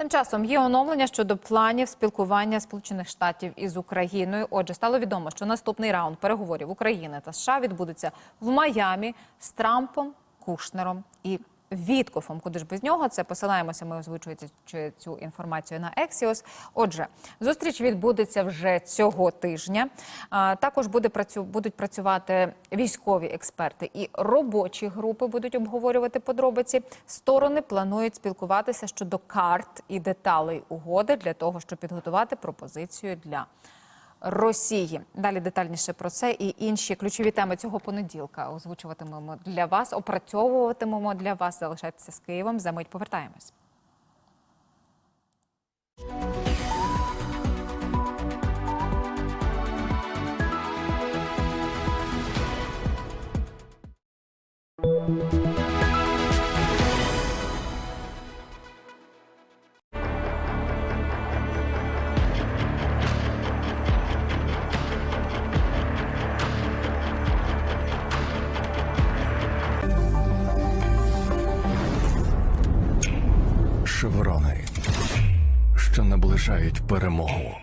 Тим часом є оновлення щодо планів спілкування Сполучених Штатів із Україною. Отже, стало відомо, що наступний раунд переговорів України та США відбудеться в Майамі з Трампом, Кушнером і Віткофом. Куди ж без нього? Це посилаємося. Ми озвучуєте цю- інформацію на Ексіос. Отже, зустріч відбудеться вже цього тижня. Також буде працю будуть працювати військові експерти і робочі групи будуть обговорювати подробиці. Сторони планують спілкуватися щодо карт і деталей угоди для того, щоб підготувати пропозицію для. Росії далі детальніше про це і інші ключові теми цього понеділка озвучуватимемо для вас, опрацьовуватимемо для вас. Залишайтеся з Києвом. За мить повертаємось. Шеврони, що наближають перемогу.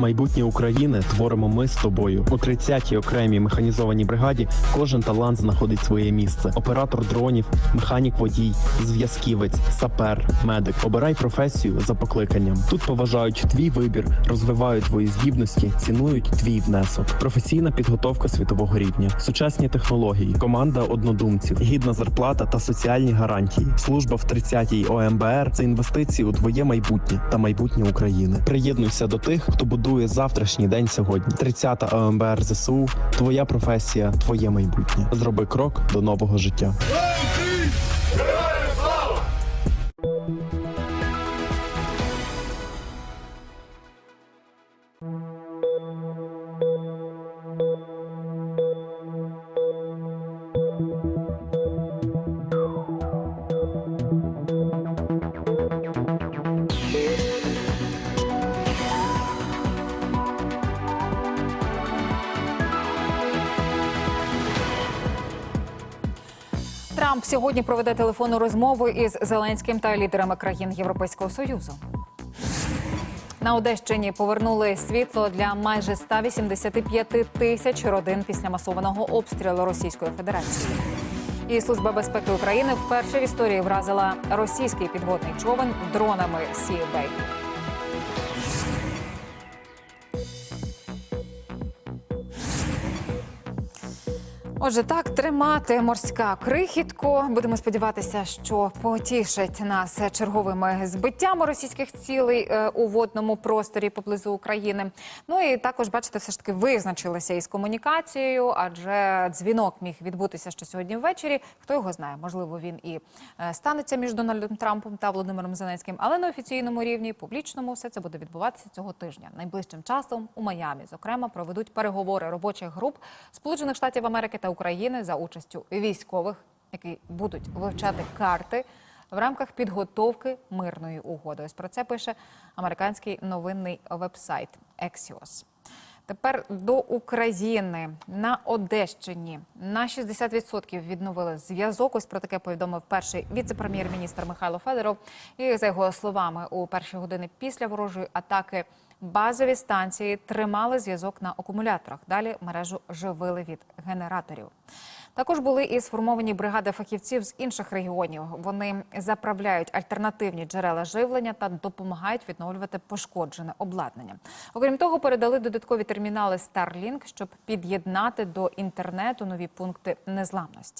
Майбутнє України творимо ми з тобою. У 30-й окремій механізованій бригаді кожен талант знаходить своє місце: оператор дронів, механік водій, зв'язківець, сапер, медик. Обирай професію за покликанням. Тут поважають твій вибір, розвивають твої здібності, цінують твій внесок. Професійна підготовка світового рівня, сучасні технології, команда однодумців, гідна зарплата та соціальні гарантії. Служба в 30-й ОМБР це інвестиції у твоє майбутнє та майбутнє України. Приєднуйся до тих, хто будує завтрашній день сьогодні. 30-та ОМБР ЗСУ. Твоя професія, твоє майбутнє. Зроби крок до нового життя. Трамп сьогодні проведе телефонну розмову із Зеленським та лідерами країн Європейського союзу. На Одещині повернули світло для майже 185 тисяч родин після масованого обстрілу Російської Федерації. І служба безпеки України вперше в історії вразила російський підводний човен дронами Сі-Бей. Отже, так тримати морська крихітко. Будемо сподіватися, що потішить нас черговими збиттями російських цілей е, у водному просторі поблизу України. Ну і також бачите, все ж таки визначилися із комунікацією, адже дзвінок міг відбутися ще сьогодні ввечері. Хто його знає? Можливо, він і е, станеться між Дональдом Трампом та Володимиром Зеленським, але на офіційному рівні, публічному, все це буде відбуватися цього тижня. Найближчим часом у Майамі, зокрема, проведуть переговори робочих груп Сполучених Штатів Америки та України за участю військових, які будуть вивчати карти в рамках підготовки мирної угоди. Ось про це пише американський новинний вебсайт Axios. Тепер до України на Одещині на 60% відновили зв'язок. Ось про таке повідомив перший віце-прем'єр-міністр Михайло Федоров. І за його словами, у перші години після ворожої атаки базові станції тримали зв'язок на акумуляторах. Далі мережу живили від генераторів. Також були і сформовані бригади фахівців з інших регіонів. Вони заправляють альтернативні джерела живлення та допомагають відновлювати пошкоджене обладнання. Окрім того, передали додаткові термінали Starlink, щоб під'єднати до інтернету нові пункти незламності.